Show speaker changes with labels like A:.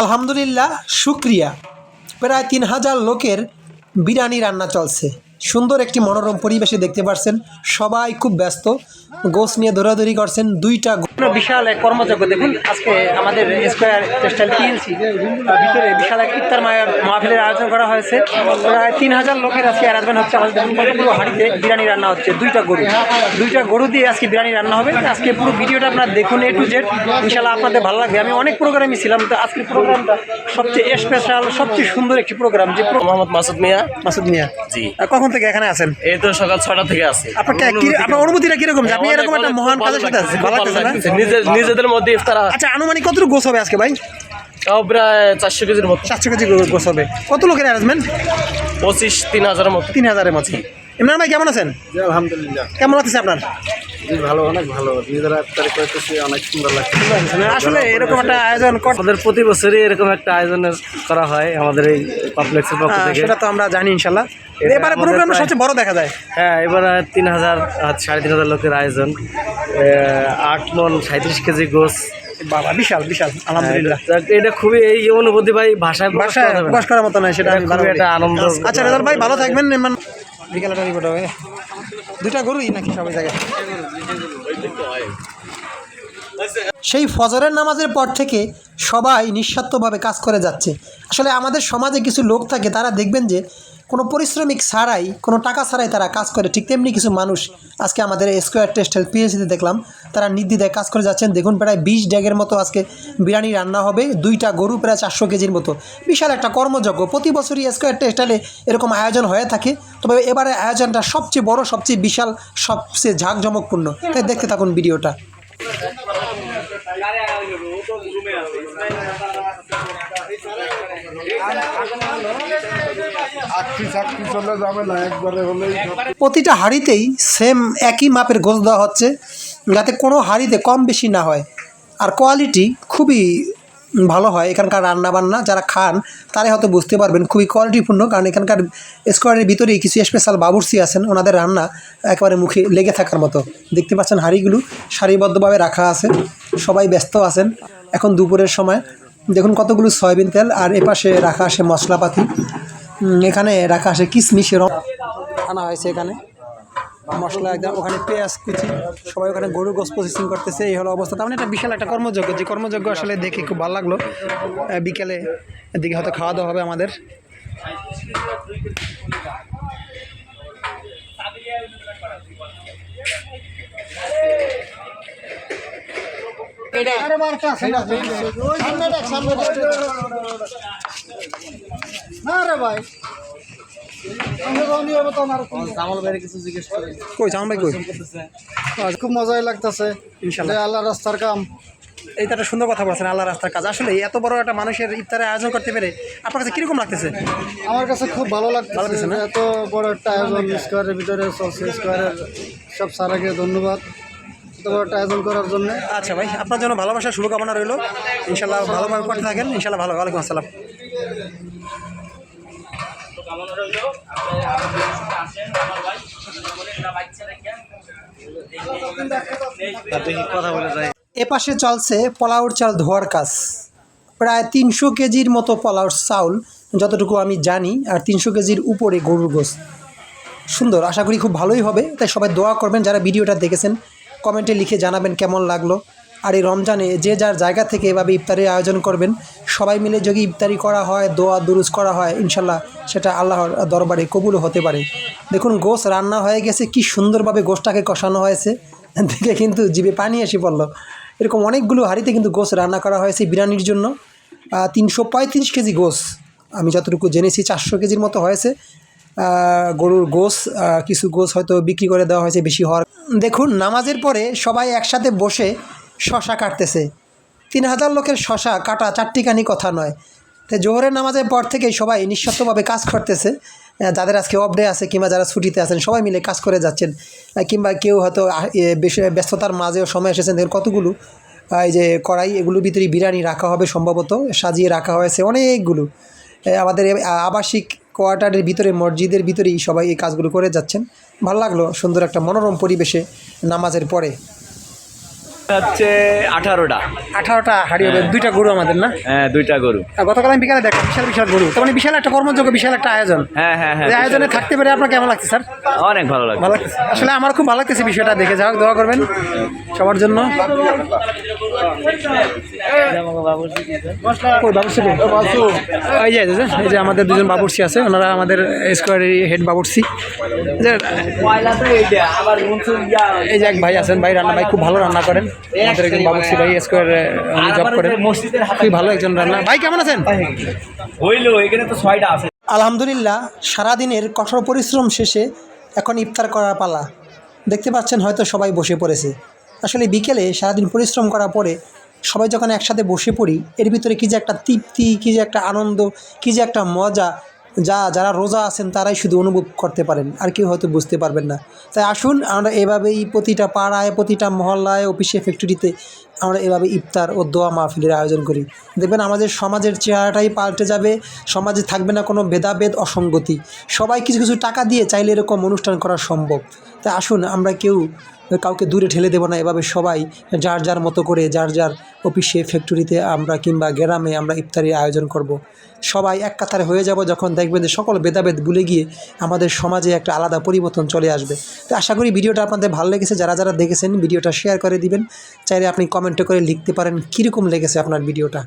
A: আলহামদুলিল্লাহ, শুক্রিয়া। প্রায় তিন হাজার লোকের বিরিয়ানি রান্না চলছে। সুন্দর একটি মনোরম পরিবেশে দেখতে পারছেন, সবাই খুব ব্যস্ত। গোস নিয়ে দৌড়াদৌড়ি করছেন দুইটা বিশাল এক কর্মযজ্ঞ দেখুন আজকে আমাদের স্কোয়ার টেক্সটাইল টিএলসি ভিতরে বিশাল এক ইফতার মায়ের মাহফিলের আয়োজন করা হয়েছে। প্রায় তিন হাজার লোকের আজকে অ্যারেঞ্জমেন্ট হচ্ছে আমাদের দেখুন কতগুলো হাঁড়িতে বিরিয়ানি রান্না হচ্ছে দুইটা গরু। দুইটা গরু দিয়ে আজকে বিরিয়ানি রান্না হবে। আজকে পুরো ভিডিওটা আপনারা দেখুন এ টু জেড ইনশাল্লাহ আপনাদের ভালো লাগবে। আমি অনেক প্রোগ্রামই ছিলাম তো আজকের প্রোগ্রামটা সবচেয়ে স্পেশাল সবচেয়ে সুন্দর একটি প্রোগ্রাম যে
B: মোহাম্মদ মাসুদ মিয়া।
A: মাসুদ মিয়া।
B: জি।
A: কখন থেকে এখানে আছেন?
B: এই তো সকাল ছটা থেকে আছি।
A: আপনার আপনার অনুভূতিটা কীরকম? আপনি এরকম একটা মহান কাজের সাথে আছেন ভালো লাগতেছে না
B: নিজের নিজেদের মধ্যে ইফতার
A: আচ্ছা আনুমানিক কতটুকু গোছ হবে আজকে ভাই?
B: তাও প্রায় চারশো কেজির মতো।
A: চারশো কেজি গোছ হবে। কত লোকের অ্যারেঞ্জমেন্ট
B: পঁচিশ তিন হাজারের মতো।
A: তিন হাজারের মতো। ইমরান ভাই কেমন আছেন?
C: আলহামদুলিল্লাহ।
A: কেমন আছে আপনার?
C: জি ভালো অনেক ভালো। নিজেরা ইফতারি করতেছি অনেক সুন্দর লাগছে।
A: আসলে এরকম একটা আয়োজন
B: আমাদের প্রতি বছরই এরকম একটা আয়োজন করা হয় আমাদের এই কমপ্লেক্সের পক্ষ থেকে।
A: সেটা তো আমরা জানি ইনশাল্লাহ এবারে প্রোগ্রামটা সবচেয়ে বড় দেখা যায়।
B: হ্যাঁ এবার তিন হাজার সাড়ে তিন হাজার লোকের আয়োজন। আট মন সাঁত্রিশ কেজি গোস।
A: বাবা বিশাল বিশাল আলহামদুলিল্লাহ।
B: এটা খুবই এই অনুভূতি ভাই ভাষায় প্রকাশ।
A: বাস করার মতো নয় সেটা আমি
B: একটা আনন্দ।
A: আচ্ছা রেজাল ভাই ভালো থাকবেন ইমরান বিকালটা রিপোর্ট হবে। দুটা গরুই নাকি সবাই জায়গায়? সেই ফজরের নামাজের পর থেকে সবাই নিঃস্বার্থভাবে কাজ করে যাচ্ছে। আসলে আমাদের সমাজে কিছু লোক থাকে, তারা দেখবেন যে কোনো পরিশ্রমিক ছাড়াই, কোনো টাকা ছাড়াই তারা কাজ করে। ঠিক তেমনি কিছু মানুষ আজকে আমাদের স্কোয়ার টেস্টেল পিএইচডিতে দেখলাম, তারা নির্দ্বিধায় কাজ করে যাচ্ছেন। দেখুন প্রায় বিশ ড্যাগের মতো আজকে বিরিয়ানি রান্না হবে, দুইটা গরু প্রায় চারশো কেজির মতো। বিশাল একটা কর্মযজ্ঞ। প্রতি বছরই স্কোয়ার টেস্টাইলে এরকম আয়োজন হয়ে থাকে। তবে এবারে আয়োজনটা সবচেয়ে বড়, সবচেয়ে বিশাল, সবচেয়ে ঝাঁকজমকপূর্ণ। তাই দেখতে থাকুন ভিডিওটা। প্রতিটা হাঁড়িতেই সেম একই মাপের গোছ দেওয়া হচ্ছে, যাতে কোনো হাঁড়িতে কম বেশি না হয়। আর কোয়ালিটি খুবই ভালো হয় এখানকার রান্না বান্না যারা খান, তারাই হয়তো বুঝতে পারবেন খুবই কোয়ালিটিপূর্ণ কারণ এখানকার স্কোয়ারের ভিতরেই কিছু স্পেশাল বাবুর্চি আছেন, ওনাদের রান্না একেবারে মুখে লেগে থাকার মতো। দেখতে পাচ্ছেন হাঁড়িগুলো সারিবদ্ধভাবে রাখা আছে, সবাই ব্যস্ত আছেন। এখন দুপুরের সময় দেখুন কতগুলো সয়াবিন তেল, আর এপাশে রাখা আছে মশলাপাতি। এখানে রাখা আছে কিশমিশের আনা হয়েছে এখানে। মশলা একদম, ওখানে পেঁয়াজ কুচি, সবাই ওখানে গরু গোস প্রসেসিং করতেছে, এই হলো অবস্থা। তার মানে একটা বিশাল একটা কর্মযজ্ঞ যে কর্মযজ্ঞ আসলে দেখে খুব ভালো লাগল। বিকেলে এদিকে হয়তো খাওয়া দাওয়া হবে আমাদের।
C: খুব মজাই লাগতেছে। আল্লাহ রাস্তার কাম।
A: এইটা একটা সুন্দর কথা বলছেন আল্লাহ রাস্তার কাজ। আসলে এত বড় একটা মানুষের ইফতারের আয়োজন করতে পেরে আপনার কাছে কীরকম লাগতেছে?
C: আমার কাছে খুব ভালো লাগতেছে? এত বড় একটা আয়োজন স্কোয়ারের ভিতরে চলছে স্কোয়ারের সব সারাকে ধন্যবাদ। এত বড় একটা আয়োজন করার জন্য।
A: আচ্ছা ভাই আপনার জন্য ভালোবাসা শুভকামনা রইল। ইনশাল্লাহ ভালোভাবে করতে থাকেন। ইনশাল্লাহ ভালো ওয়ালাইকুম আসসালাম।
B: কথা বলে যাই?
A: এপাশে চলছে পোলাউর চাল ধোয়ার কাজ। প্রায় তিনশো কেজির মতো পোলাউর চাউল যতটুকু আমি জানি আর তিনশো কেজির উপরে গরুর গোস সুন্দর আশা করি খুব ভালোই হবে। তাই সবাই দোয়া করবেন যারা ভিডিওটা দেখেছেন কমেন্টে লিখে জানাবেন কেমন লাগল। আর এই রমজানে যে যার জায়গা থেকে এভাবে ইফতারের আয়োজন করবেন, সবাই মিলে যদি ইফতারি করা হয়, দোয়া, দুরুজ করা হয়, ইনশাল্লাহ সেটা আল্লাহর দরবারে কবুলও হতে পারে। দেখুন গোস রান্না হয়ে গেছে, কি সুন্দরভাবে গোসটাকে কষানো হয়েছে। দেখে কিন্তু জিভে পানি এসে পড়ল। এরকম অনেকগুলো হাঁড়িতে কিন্তু গোস রান্না করা হয়েছে বিরিয়ানির জন্য। তিনশো পঁয়ত্রিশ কেজি গোস আমি যতটুকু জেনেছি, চারশো কেজির মতো হয়েছে। গরুর গোস কিছু গোস হয়তো বিক্রি করে দেওয়া হয়েছে বেশি হওয়ার। দেখুন, নামাজের পরে সবাই একসাথে বসে শশা কাটতেছে। তিন হাজার লোকের শশা কাটা চারটিখানি কথা নয়। তো জোহরের নামাজের পর থেকেই সবাই নিঃস্বার্থভাবে কাজ করতেছে। যাদের আজকে অফ ডে আছে কিংবা যারা ছুটিতে আছেন, সবাই মিলে কাজ করে যাচ্ছেন। কিংবা কেউ হয়তো ব্যস্ততার মাঝেও সময় এসেছেন। দেখুন কতগুলো এই যে কড়াই এগুলোর ভিতরে বিরিয়ানি রাখা হবে সম্ভবত, সাজিয়ে রাখা হয়েছে অনেকগুলো। আমাদের আবাসিক কোয়ার্টারের ভিতরে মসজিদের ভিতরেই সবাই এই কাজগুলো করে যাচ্ছেন। ভালো লাগল সুন্দর একটা মনোরম পরিবেশে নামাজের পরে।
D: হচ্ছে আঠারোটা।
A: আঠারোটা হাড়ি হবে। দুইটা গরু আমাদের না?
D: হ্যাঁ দুইটা গরু।
A: আর গতকাল আমি বিকালে দেখলাম বিশাল বিশাল গরু। তার মানে বিশাল একটা কর্মযোগ্য বিশাল একটা আয়োজন।
D: হ্যাঁ হ্যাঁ হ্যাঁ
A: আয়োজনে থাকতে পারে আপনার কেমন লাগছে স্যার?
D: অনেক ভালো লাগে
A: ভালো লাগছে। আসলে আমার খুব ভালো লাগতেছে বিষয়টা দেখে। যাও দোয়া করবেন সবার জন্য? এই যে এই যে, আমাদের দুজন বাবুর্চি আছে। ওনারা আমাদের স্কোয়ারের হেড বাবুর্চি। যে এই যে এক ভাই আছেন ভাই রান্না ভাই খুব ভালো রান্না করেন। আমাদের একজন বাবুর্চি ভাই স্কোয়ার জব করেন। খুবই ভালো একজন রান্না। ভাই কেমন আছেন?
D: হইল এখানে তো ছয়টা আছে।
A: আলহামদুলিল্লাহ সারাদিনের কঠোর পরিশ্রম শেষে এখন ইফতার করার পালা। দেখতে পাচ্ছেন হয়তো সবাই বসে পড়েছে। আসলে বিকেলে সারাদিন পরিশ্রম করার পরে সবাই যখন একসাথে বসে পড়ি, এর ভিতরে কী যে একটা তৃপ্তি, কী যে একটা আনন্দ, কী যে একটা মজা যা, যারা রোজা আছেন তারাই শুধু অনুভব করতে পারেন, আর কেউ হয়তো বুঝতে পারবেন না। তাই আসুন, আমরা এভাবেই প্রতিটা পাড়ায়, প্রতিটা মহল্লায়, অফিসে, ফ্যাক্টরিতে আমরা এভাবে ইফতার ও দোয়া মাহফিলের আয়োজন করি। দেখবেন আমাদের সমাজের চেহারাটাই পাল্টে যাবে, সমাজে থাকবে না কোনো ভেদাভেদ, অসঙ্গতি। সবাই কিছু কিছু টাকা দিয়ে চাইলে এরকম অনুষ্ঠান করা সম্ভব। তাই আসুন, আমরা কেউ কাউকে দূরে ঠেলে দেবো না। এভাবে সবাই যার যার মতো করে যার যার অফিসে, ফ্যাক্টরিতে আমরা কিংবা গ্রামে আমরা ইফতারির আয়োজন করব। সবাই এক কাতারে হয়ে যাব যখন দেখবেন যে সকল ভেদাভেদ ভুলে গিয়ে আমাদের সমাজে একটা আলাদা পরিবর্তন চলে আসবে। তো আশা করি ভিডিওটা আপনাদের ভালো লেগেছে। যারা যারা দেখেছেন, ভিডিওটা শেয়ার করে দিবেন। চাইলে আপনি কমেন্টে করে লিখতে পারেন কীরকম লেগেছে আপনার ভিডিওটা।